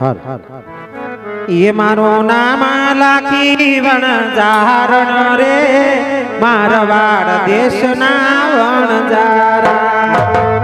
હર. એ મારું નામ લાખી વણજારણ રે. મારવાડ દેશના વણજારા.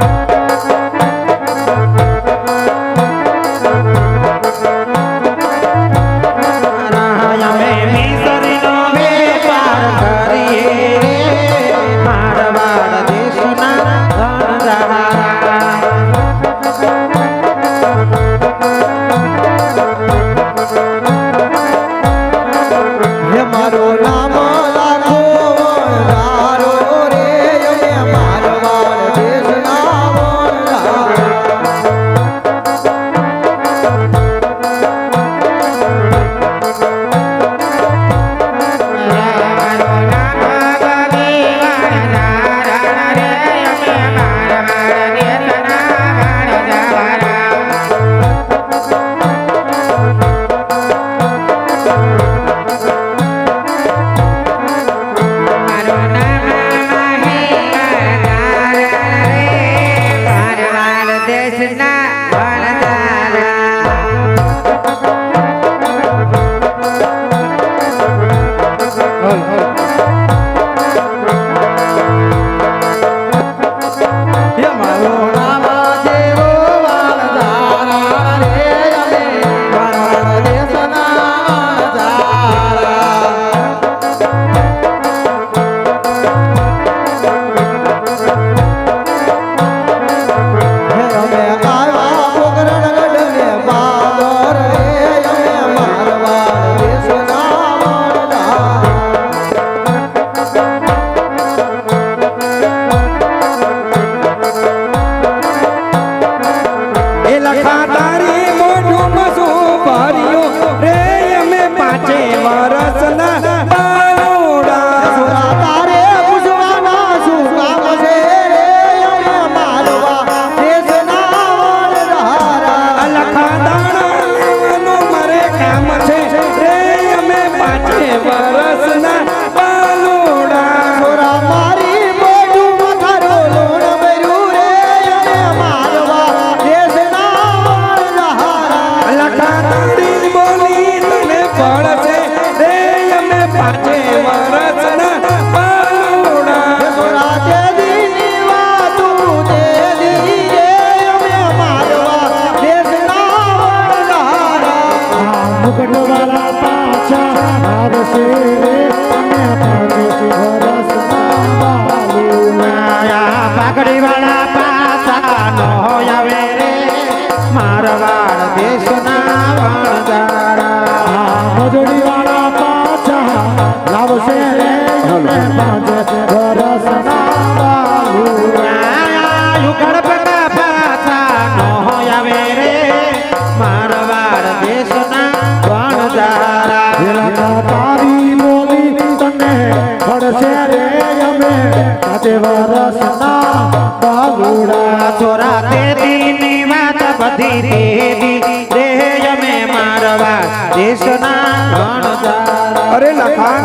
લખા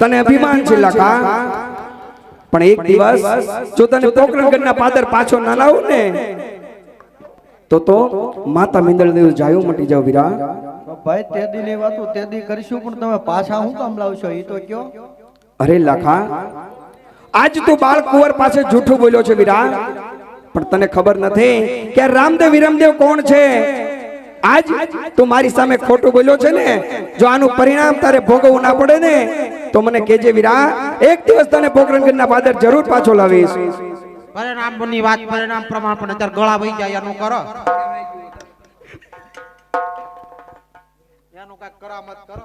તને અભિમાન છે લખા પણ એક દિવસ જો તને પોકરણગઢના પાદર પાછો ના લાવું ને તો તો માતા મિંદળ દેવ જાયો મટી જાવ વીરા. ભાઈ તે દી ની વાતો તે દી કરીશું પણ તમે પાછા હું કામ લાવશો? એ તો કયો. અરે લખા આજ તું બાળ કુંવર પાસે જૂઠું બોલ્યો છે વીરા. પણ તને ખબર નથી કે રામદેવ વિરમદેવ કોણ છે? આજ તું મારી સામે ખોટું બોલ્યો છે ને જો આનું પરિણામ તારે ભોગવવું ના પડે ને તો મને કેજે વીરા એક દિવસ તને પોકરણગઢના પાદર જરૂર પાછો લાવીશ. પરિણામની વાત પરિણામ પ્રમાણ પણ અત્યારે ગળા વહી જાય એનું કરો. એનું કાંઈક કરામત કરો.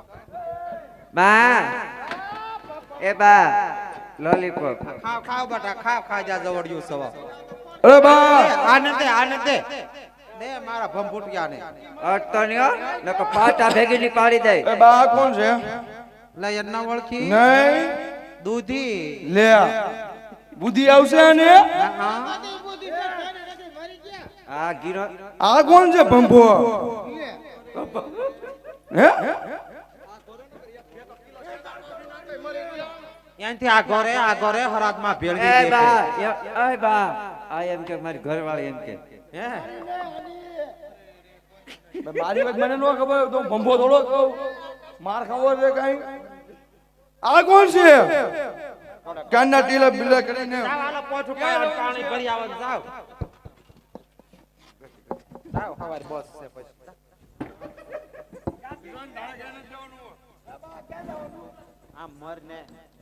બા એ બા લોલીપોપ. ખાવ ખાવ બટા ખાવ ખા જા જવડિયું સવા. અરે બા. આને દે આને દે દે મારા ભંભૂટિયા ને અટતો નહીં હો પાટા ભેગી ની પાડી દે. એ બા કોણ છે? લે એના ના ઓળખી. નહીં. દૂધી. લે બુદ્ધિ આવશે આને? આ ગીરો. આ કોણ છે ભંભો હે? એનથી આ ઘરે આ ઘરે હરાદમાં ભેળ એ બા એ બા. આ એમ કે મારી ઘરવાળી એમ કે. હે? મારી વાત મને ન ખબર તો ભંભો થોડો કહું. માર ખાવો છે કઈ? આ કોણ છે? કાનના ટીલા બિલા કરીને. પોઠું પાણી ભરી આવો જાવ છે પછી. આમ મરને. હાલો,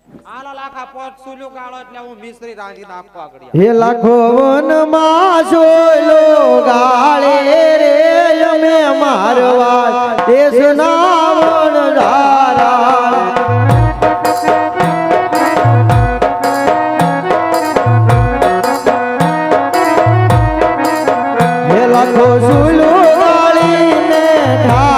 હું લાખો વનમાં સોયલો ગાળે રે, અમે મારવા દેશના વનધારા હે લાખો સુલો વાળીને ઠાકો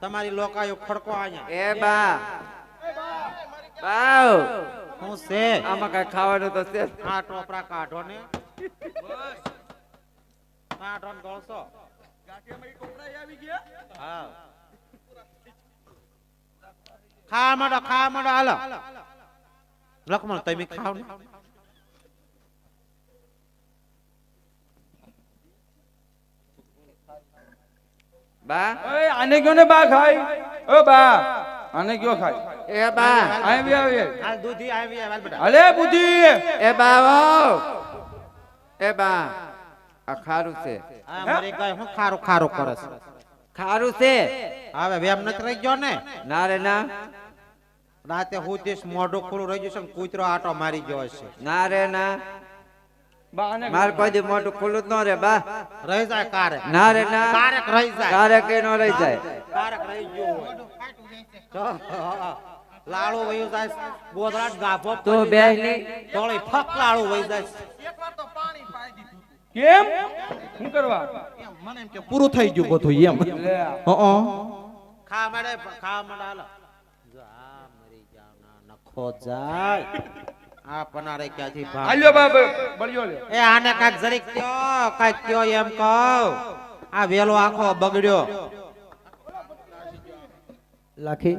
તમારી લોકાયો ખડકો અહીંયા એ બા. બાવ. હું છે? આમાં કઈ ખાવાનું તો છે આ ટોપરા કાઢો ને. કાઢો ને ગળશો. હા ખા માંડો ખા માંડો હાલો. લખમણ તમે ખાવ ને. બા? ઓય આને કયો ને બા ખાય? ઓ બા આને કયો ખાય? એ બા. આવી આવી આવે હાલ દૂધી આવી આવી બેટા અલે બુધી એ બા વાવ એ બા આ ખારું છે. આ મરી ગઈ હું ખારું ખારું કરે છે ખારું છે? હવે વેમ નથી રહી ગયો ને? ના રે ના. રાતે હું દેશ મોઢું ખુલ્લું રહી જશે છે કૂતરો આટો મારી ગયો છે ના રે ના. માર કોઈ દી મોટું ખુલ્લું જ ન રે બા. રહી જાય કારે. ના રે ના. કારેક રહી જાય. તારે કે નો રહી જાય. કારેક રહી ગયો હોય. વયો જાય વયું જાય તો ગોદડા જ ગાભો તું પડી બેહ જાય. એકવાર તો પાણી પાઈ વહી જાય કેમ? શું કરવા? મને એમ કે પૂરું થઈ ગયું બધું એમ. હ ખા મળે ખા મળે હાલો. જો આ મરી જાવ ના નખો જાય. આ પનારે ક્યાંથી ભાગ આલ્યો બા બળ્યો લે એ આને કાક જરીક કયો કાક કયો એમ કહું. આ વેલો આખો બગડ્યો. લાખી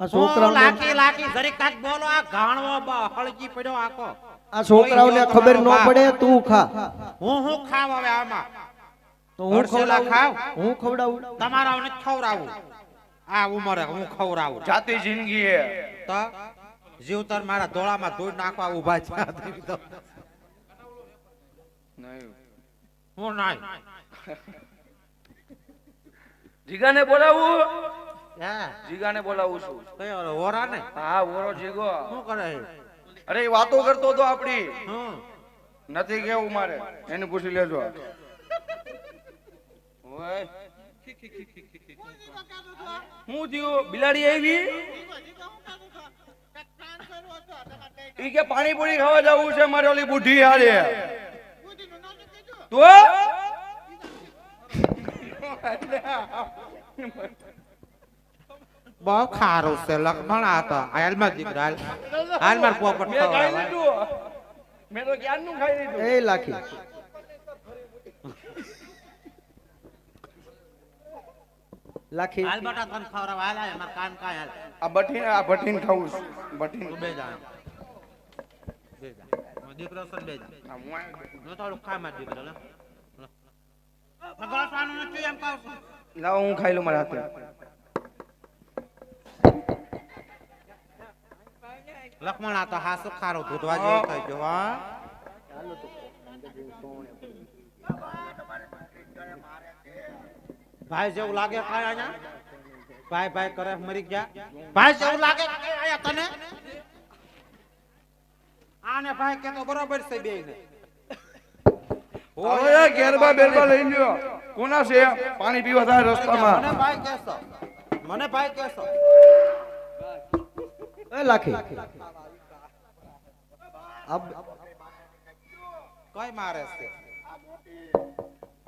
આ હું લાખી લાખી લાકી જરીક કાંઈક બોલો આ ઘાણવો બ- હળગી પડ્યો આખો. આ છોકરાઓને ખબર ન પડે તું ખા. હું હું ખાવ હવે આમાં? તો હું હરસેલા ખાવ? હું ખવડાવું? તમારાઓને ખવડાવું. આ ઉંમરે હું ખવડાવું. જાતિ જિંદગી હે તો? જીવતર મારા ધોળામાં ધૂળ નાખવા ઊભા છે. હું નાય જીગાને બોલાવું? જીગાને બોલાવું છું. કયો ઓરા? ને? હા ઓરો જીગો. શું કરે? અરે વાતો કરતો તો આપણી. નથી કેવું મારે. એને પૂછી લેજો. ઓય. હું થયું? બિલાડી આવી? ઈ કે પાણી પૂરી ખાવા જવું છે મારે ઓલી બુઢી હારે. તો બહુ ખારું છે લખમણ આ તો. હાલમાં હાલ હાલમાં પોપટ મેં તો ક્યારનું ખાઈ લીધું? એ લાખી. લાખી હાલ બટા તન ખવડાવાય, હાલ હાલ, મારા કાન કાંઈ હાલ. આ બઠીન આ બઠીન ખાવું બઠીન બે જા. બે જા. દીકરો છે બે જા. આ. હું થોડુંક ખાય મારો દીકરો, લે. ભગવાનનું નથી એમ કહું છું. લાવો હું ખાઈ લઉં મારા હાથે લક્ષ્મણ આ તો હાસુ ખારો ધૂધવા જેવો થઈ ગયો હા ભાઈ જેવું લાગે કાય અહીંયા? ભાઈ ભાઈ કરે મરી ગયા. ભાઈ જેવું લાગે કાંઈ તને? આને ભાઈ કે તો બરોબર છે બે ને ઓય ગેરબા બેરબા લઈ લ્યો. કોના છે? પાણી પીવા થાય મને ભાઈ કહેશો. મને ભાઈ કહેશો. એ લાખી. અબ કઈ મારે છે?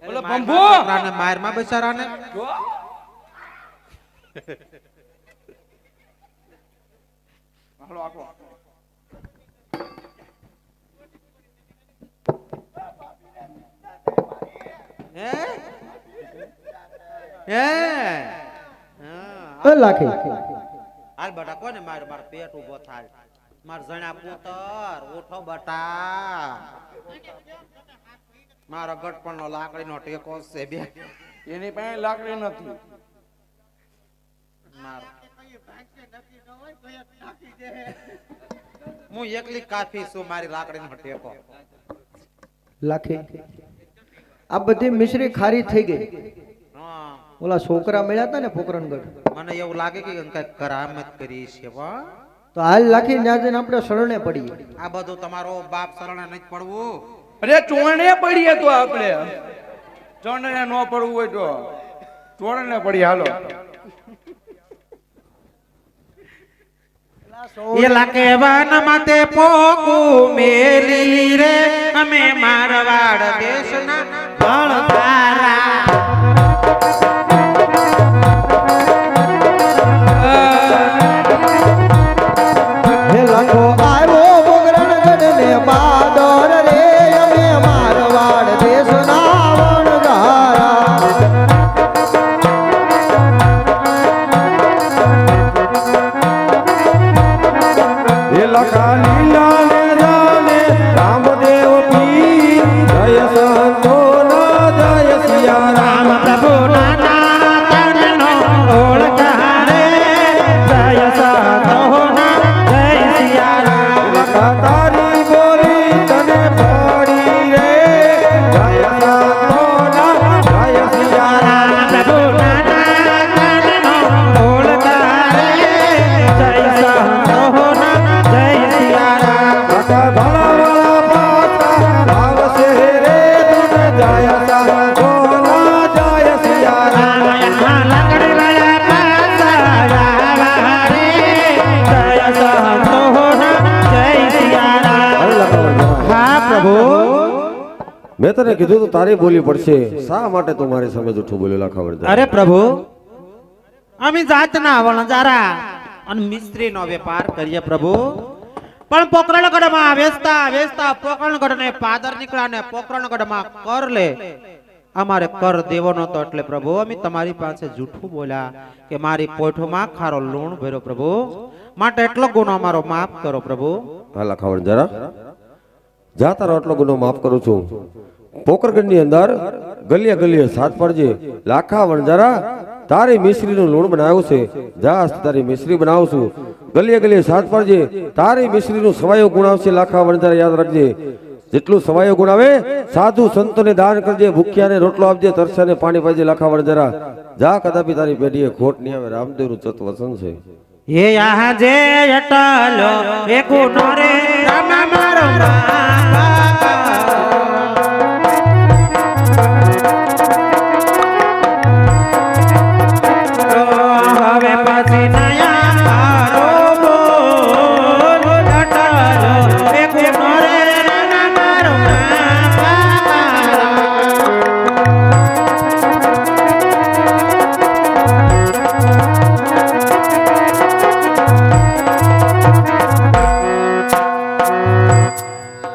ઓલો માર રાને છોકરાને મારમાં બિચારાને. હાલો આખો. હે? હે? હા. લાખી હાલ બટા કોને માર માર પેટ ઊભો થાય? માર જણા પુતર ઓઠો બટા. મારો ગટપણ નો લાકડી નો ટેકો છે બે. એની પાસે લાકડી નથી. માર. હું એકલી કાફી છું મારી લાકડી નો ટેકો. લાખી. આ બધી મિશ્રી ખારી થઈ ગઈ. હા. ઓલા છોકરા મળ્યા હતા ને પોકરણગઢ મને એવું લાગે કે કંઈક કરામત કરી છે તો હાલ લાખી ત્યાં જઈને આપણે શરણે પડીએ. આ બધું તમારો બાપ શરણે નથી પડવું. અરે ચોણે પડીએ તો આપણે. ચોણે ન પડવું હોય તો. ચોણે પડીએ હાલો. એલા કેવાન માતે પોકુ મેલી રે. અમે મારવાડ દેશના ભણકારા એ મેં તને કીધું તો તારે બોલવી પડશે. શા માટે તું મારી સામે જૂઠું બોલેલા ખબર અરે પ્રભુ અમે જાતના વણજારા અને મિસ્ત્રી નો વેપાર કરીએ પ્રભુ. પણ પોકરણગઢમાં વેચતા વેચતા પોકરણગઢ ને પાદર નીકળ્યા ને પોકરણગઢમાં કર લે. અમારે કર દેવો તો એટલે પ્રભુ અમે તમારી પાસે જૂઠું બોલ્યા કે મારી પોઠમાં ખારો લૂણ ભર્યો પ્રભુ. માટે એટલો ગુનો અમારો માફ કરો પ્રભુ. હાલા ખબર જરા. જા તારો એટલો ગુનો માફ કરું છું. પોકરગઢની અંદર ગલીએ ગલીએ સાથ પડજે લાખા વણજારા તારી મિશ્રીનું લૂણ બનાવ્યું છે જાસ તારી મિશ્રી બનાવું છું. ગલીએ ગલીએ સાથ પડજે તારી મિશ્રીનું સવાયો ગુણ આવશે, લાખા વણજારા યાદ રાખજે. જેટલું સવાયો ગુણ આવે, સાધુ સંતોને દાન કરજે, ભૂખ્યાને રોટલો આપજે તરસ્યાને પાણી પાજે, લાખા વણજારા જા કદાપી તારી પેઢીએ ખોટ નહીં આવે, રામદેવનું તત્વ વસન છે. હે આજે અટલો, એ ગુનો રામ મારો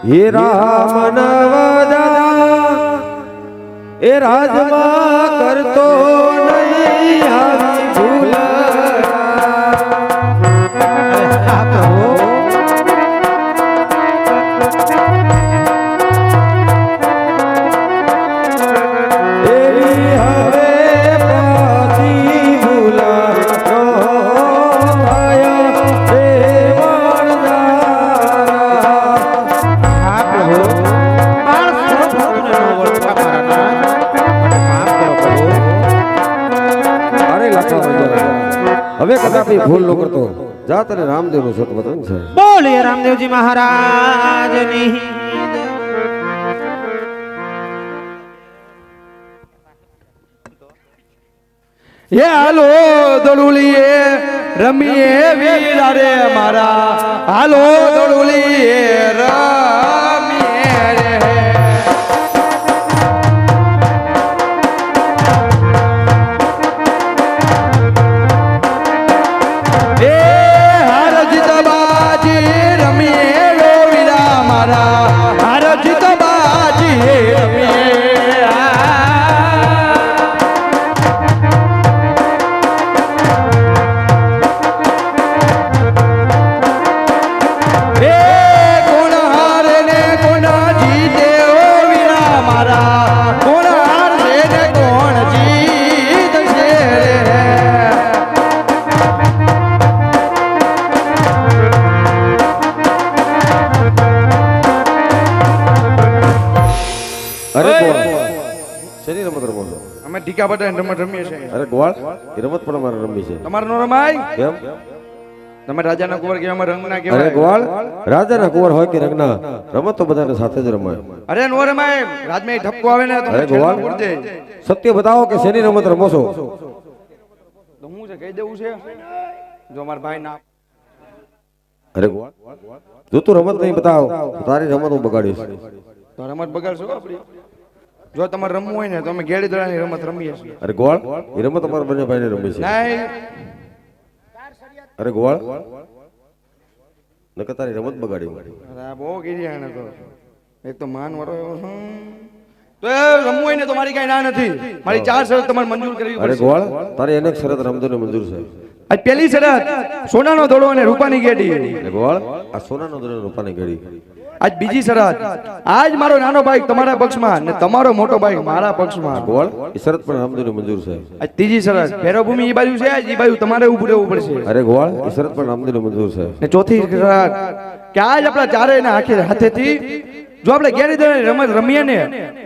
હે રામ નવદા એ રાજમાં કરતો નહીં ભૂલ ન કરતો. જા તને રામદેવનું સત વતન છે. બોલીએ રામદેવજી મહારાજની. હે હાલો દડુલીએ રમીએ વીરા રે મારા. હાલો દડુલીએ રમીએ ટીકા બધા રમત રમીએ છે અરે ગોળ રમત પણ અમારે રમી છે. તમારે નો રમાય? કેમ? તમે રાજાના કુંવર કેવા રંગના કેવા અરે ગોળ રાજાના કુંવર હોય કે રંગના રમત તો બધાને સાથે જ રમાય. અરે નો રમાય. રાજમાં ઠપકો આવે ને અરે ગોળ સત્ય બતાવો કે શેની રમત રમો છો? તો હું છે કહી દેવું છે? જો મારા ભાઈ ના અરે ગોળ જો તું રમત નહીં બતાવ તારી રમત હું બગાડીશ. તો રમત બગાડશો આપણી જો તમારે રમવું હોય ને તો અમે ગેડી દડાની રમત રમીએ છીએ. અરે ગોળ? એ રમત અમારા બંને ભાઈને રમી છે. અરે ગોળ? નકર તારી રમત બગાડી અરે બહુ કીધી આને તો. એક તો માન વાળો એવો છું તો એ રમવું હોય ને તો મારી કઈ ના નથી. મારી ચાર શરત તમારે મંજૂર કરવી અરે ગોળ તારી અનેક શરત રમતોને મંજૂર છે. આજ પહેલી શરત સોનાનો દોડો અને રૂપાની ગેડી અરે ગોળ આ સોનાનો દોડો રૂપાની ઘડી. આજ બીજી શરત. આજ મારો નાનો ભાઈ તમારા પક્ષમાં ને તમારો મોટો ભાઈ મારા પક્ષમાં. બોલ. એ શરત પણ રામદેવને મંજૂર છે. આજ ત્રીજી શરત. ભૈરવભૂમિ એ બાજુ છે આજ એ બાજુ તમારે ઊભું રહેવું પડશે. અરે ગોળ એ શરત પણ રામદેવને મંજૂર છે. ને ચોથી શરત કે આજ આપણા ચારેયના આખી હાથેથી જો આપણે ગેરી દડાની રમત રમીએ ને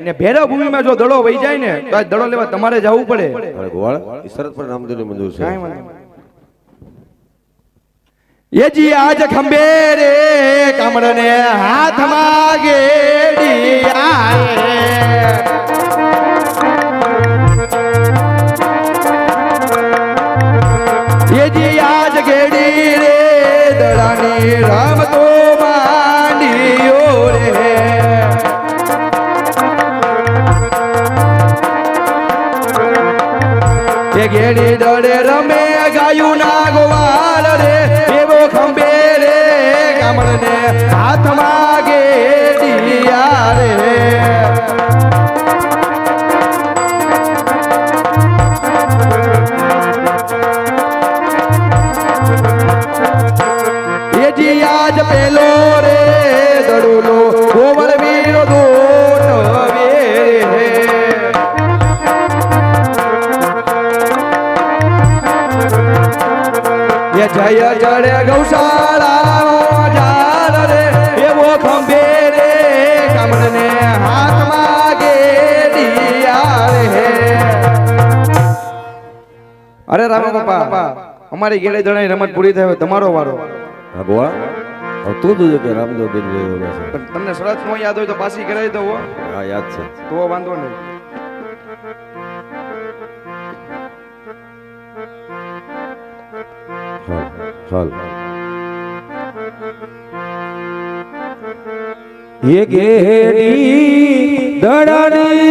ને ભૈરવ ભૂમિમાં જો દડો વહી જાય ને તો આજ દડો લેવા તમારે જવું પડે. અરે ગોળ એ શરત પણ રામદેવને મંજૂર છે. એ જી આજ ખંભે રે કમળને હાથમાં ગેડી આરે એ જી આજ ગેડી રે દડાની રમતો માંડીયો રે. એ ગેડી દળે રમે એ જય જડે ગૌશાળા જાર રે એવો ખંભે રે કમળને હાથમાં ગેડિયા રે. અરે રામ બાપા અમારી ગેડે જણાય રમત પૂરી થાય તમારો વારો. હવે તું જોજે કે રામદેવ બેન તમને સરસ નો યાદ હોય તો પાછી કરાવી દઉં. હા યાદ છે. તો વાંધો નહીં. ચાલ ચાલ એ ગેડી દડાની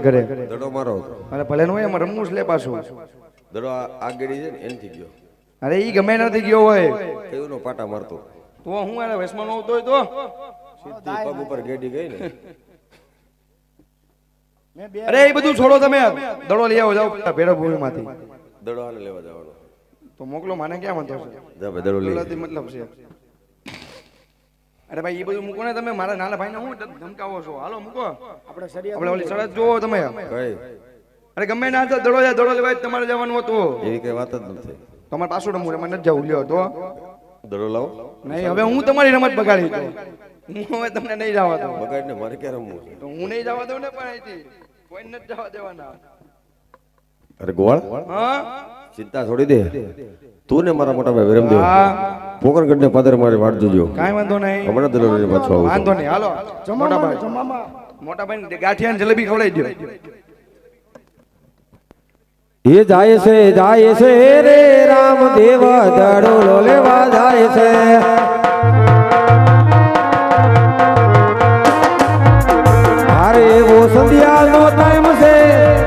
તમારે ઘરે દડો મારો. અરે ભલે નો એમ રમવું છે લે પાછું. દડો આ ગડી છે ને એનથી ગયો. અરે ઈ ગમે નથી ગયો હોય. કેવું નો પાટા મારતો? તો હું અરે વેસમાં નો હોય તો? સીધી પગ ઉપર ગેડી ગઈ ને. અરે એ બધું છોડો તમે. દડો લઈ આવો જાઓ. ભેડા ભૂમિમાંથી. દડો આને લેવા જવાનો. તો મોકલો મને ક્યાં વાંધો છે? દડો લઈ મતલબ છે. અરે ભાઈ એ બધું મૂકો ને તમે. મારા નાના ભાઈને હું ધમકાવો છો. હાલો મૂકો. આપણે ઓલી સડક જોવો તમે. અરે ગમે ના તો દડો જાય દડો લેવાય તમારે જવાનું હતું. એવી કઈ વાત જ નથી. તમારે પાછું રમવું એમાં નથી જવું. લ્યો તો. દડો લાવો. નહીં હવે હું તમારી રમત બગાડી તો. હું હવે તમને નહીં જવા દઉં. બગાડીને મારે ક્યાં રમવું તો હું નહીં જવા દઉં ને પણ અહીંથી. કોઈ નથી જવા દેવાના. અરે ગોળ હા? ચિંતા છોડી દે. તું ને મારા મોટા ભાઈ વિરમદેવ પોકરગઢ ને પાદર મારી વાટ જોજો. કાઈ વાંધો નહીં. હમણાં દલો ને પાછો આવું વાંધો નહીં. હાલો. મોટા ભાઈ. મોટા ભાઈ ગાંઠિયા જલેબી ખવડાવી દો એ જાય છે જાય છે રે રામદેવ દડોલો લેવા જાય છે. અરે વો સંધ્યા નો ટાઈમ છે.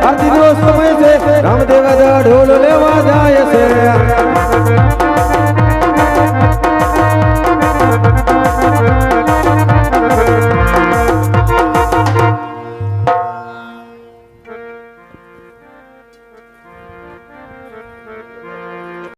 આજ દિવસ સમય છે. રામદેવ દડોલો લેવા